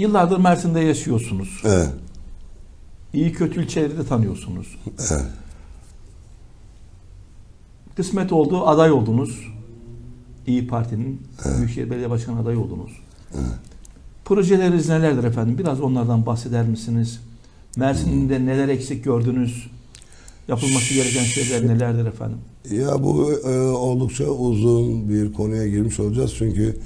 Yıllardır Mersin'de yaşıyorsunuz. Evet. İyi kötü ilçeleri de tanıyorsunuz. Evet. Kısmet oldu, aday oldunuz. İyi Parti'nin Büyükşehir Belediye Başkanı adayı oldunuz. Projeleriniz nelerdir efendim? Biraz onlardan bahseder misiniz? Mersin'de neler eksik gördünüz? Yapılması gereken şeyler nelerdir efendim? Ya bu e, oldukça uzun bir konuya girmiş olacağız çünkü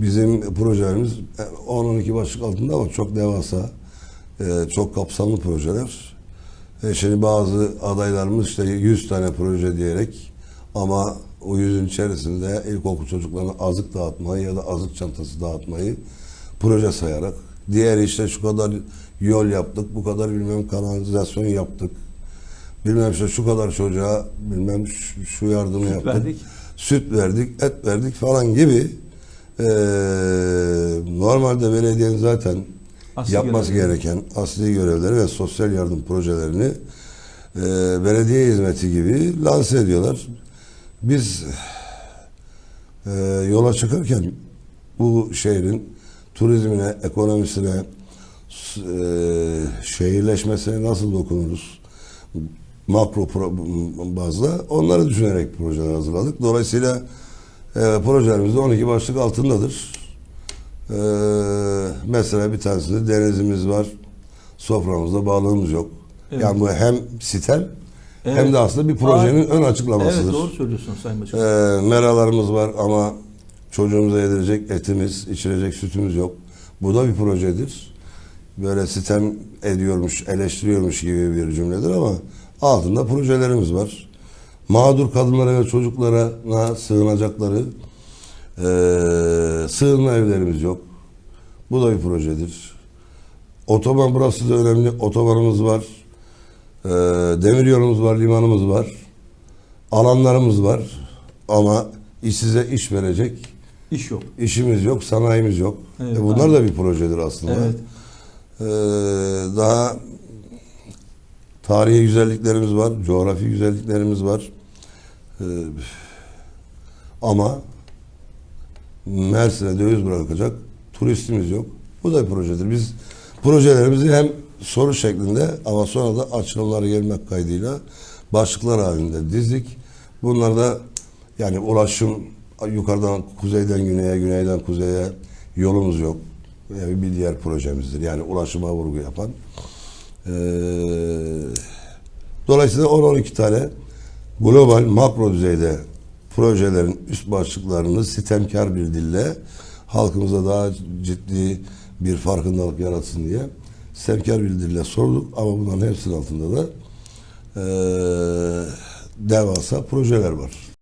bizim projelerimiz e, 10-12 başlık altında ama çok devasa, e, çok kapsamlı projeler. E, şimdi bazı adaylarımız işte 100 tane proje diyerek ama o yüzün içerisinde ilkokul çocuklarına azık dağıtmayı ya da azık çantası dağıtmayı proje sayarak diğer işte şu kadar yol yaptık, bu kadar bilmem kanalizasyon yaptık. Bilmem işte şu kadar çocuğa bilmem şu, şu yardımı Süt yaptık. verdik. Süt verdik, et verdik falan gibi eee, normalde belediyenin zaten Asli yapması görev. gereken asli görevleri ve sosyal yardım projelerini eee, belediye hizmeti gibi lanse ediyorlar. Biz eee, yola çıkarken bu şehrin turizmine, ekonomisine, eee, şehirleşmesine nasıl dokunuruz? Makro bazda onları düşünerek projeler hazırladık. Dolayısıyla eee projelerimiz de 12 başlık altındadır. Eee, mesela bir tanesinde denizimiz var, soframızda balığımız yok. Evet. Yani bu hem sitem hem Evet. de aslında bir projenin ön açıklamasıdır. Evet doğru söylüyorsunuz Sayın Başkan. Ee, meralarımız var ama çocuğumuza yedirecek etimiz, içirecek sütümüz yok. Bu da bir projedir. Böyle sitem ediyormuş, eleştiriyormuş gibi bir cümledir ama altında projelerimiz var. Mağdur kadınlara ve çocuklara sığınacakları ee, sığınma evlerimiz yok. Bu da bir projedir. Otoban burası da önemli. Otobanımız var. Ee, demir yolumuz var, limanımız var alanlarımız var ama işsize iş verecek İş yok. işimiz yok, sanayimiz yok. Evet, E bunlar aynen. da bir projedir aslında. Evet. Ee, daha tarihi güzelliklerimiz var, coğrafi güzelliklerimiz var. Ee, ama Mersin'e döviz bırakacak turistimiz yok. Bu da bir projedir. Biz projelerimizi hem soru şeklinde ama sonra da açılımları gelmek kaydıyla başlıklar halinde dizdik. Bunlar da yani ulaşım yukarıdan kuzeyden güneye, güneyden kuzeye yolumuz yok. Yani bir diğer projemizdir. Yani ulaşıma vurgu yapan. Ee, dolayısıyla 10-12 tane global makro düzeyde projelerin üst başlıklarını sitemkar bir dille halkımıza daha ciddi bir farkındalık yaratsın diye sitemkar bir dille sorduk ama bunların hepsinin altında da eee devasa projeler var.